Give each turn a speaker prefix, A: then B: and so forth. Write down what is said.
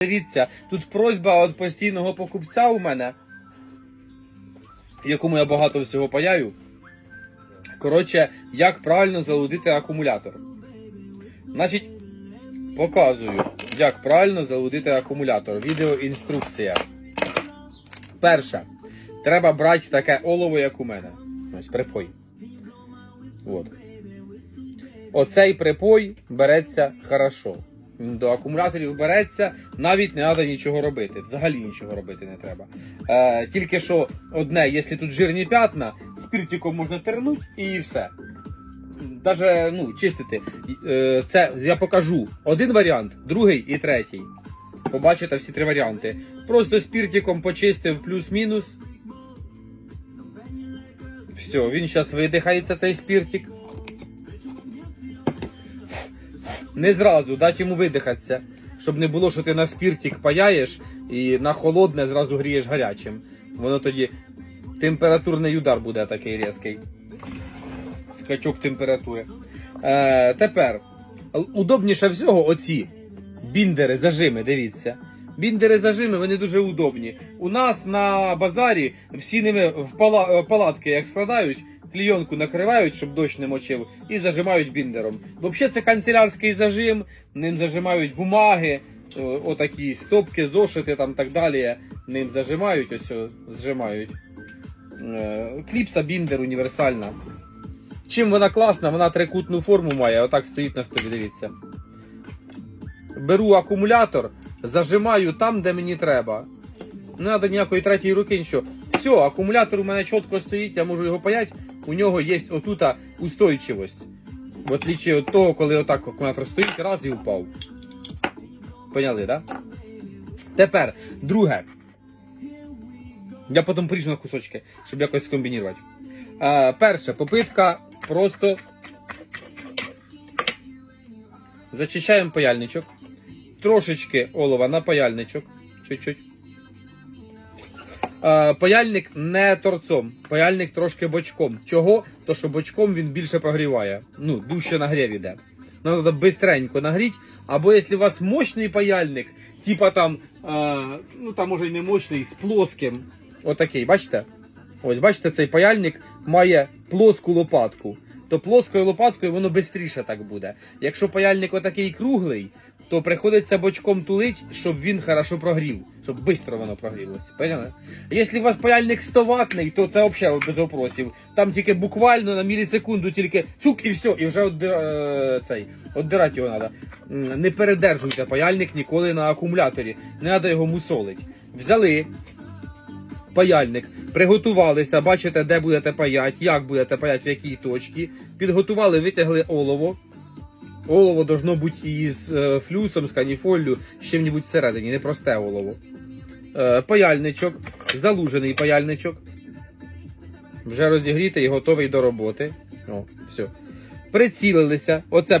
A: Дивіться, тут просьба від постійного покупця у мене, якому я багато всього паяю. Коротше, як правильно залудити акумулятор. Значить, показую, як правильно залудити акумулятор. Відеоінструкція. Перше. Треба брати таке олово, як у мене. Ось припой. От. Оцей припой береться хорошо. До акумуляторів береться, навіть не треба нічого робити. Взагалі нічого робити не треба. Е, тільки що одне, якщо тут жирні п'ятна, спиртиком можна тернути і все. Даже ну, чистити. Е, це я покажу один варіант, другий і третій. Побачите всі три варіанти. Просто спиртиком почистив плюс-мінус. Все, він зараз видихається цей спиртик. Не зразу дати йому видихатися, щоб не було, що ти на спіртік паяєш і на холодне зразу грієш гарячим. Воно тоді температурний удар буде такий різкий. Скачок температури. Е, тепер удобніше всього оці біндери, зажими, дивіться. Біндери зажими, вони дуже удобні. У нас на базарі всі ними в е, палатки як складають, клійонку накривають, щоб дощ не мочив, і зажимають біндером. Взагалі це канцелярський зажим, ним зажимають бумаги, отакі стопки, зошити там так далі. Ним зажимають, ось зжимають. Е, Кліпса біндер універсальна. Чим вона класна, вона трикутну форму має, отак стоїть на столі, дивіться. Беру акумулятор, зажимаю там, де мені треба. Не треба ніякої третьої руки, нічого. Все, акумулятор у мене чітко стоїть, я можу його паяти. У нього є отута устойчивость. В отличие від того, коли отак акумулятор стоїть, раз і впав. Поняли, так? Да? Тепер, друге. Я потім поріжу на кусочки, щоб якось скомбінувати. Е, перше, попитка просто зачищаємо паяльничок. Трошечки олова на паяльничок. Чуть-чуть. Е, паяльник не торцом, паяльник трошки бочком. Чого? То що бочком він більше прогріває. Ну, дужче нагрів іде. Нам треба бистренько нагріти. Або якщо у вас мощний паяльник, типа там, е, ну там може й не мощний, з плоским. Отакий, бачите? Ось, бачите, цей паяльник має плоску лопатку. То плоскою лопаткою воно швидше так буде. Якщо паяльник отакий круглий, то приходиться бочком тулить, щоб він хорошо прогрів, щоб швидко воно прогрілося. Поняли? Якщо у вас паяльник 100 ватний, то це взагалі без вопросів. Там тільки буквально на мілісекунду тільки цук і все, і вже оддир, е, оддирати його треба. Не передержуйте паяльник ніколи на акумуляторі. Не треба його мусолити. Взяли, паяльник. Приготувалися, бачите, де будете паяти, як будете паяти, в якій точці. Підготували, витягли олово. Олово должно бути із е, флюсом, з каніфоллю, з чим-небудь всередині, не просте олово. Е, паяльничок, залужений паяльничок. Вже розігрітий і готовий до роботи. О, все. Прицілилися. Оце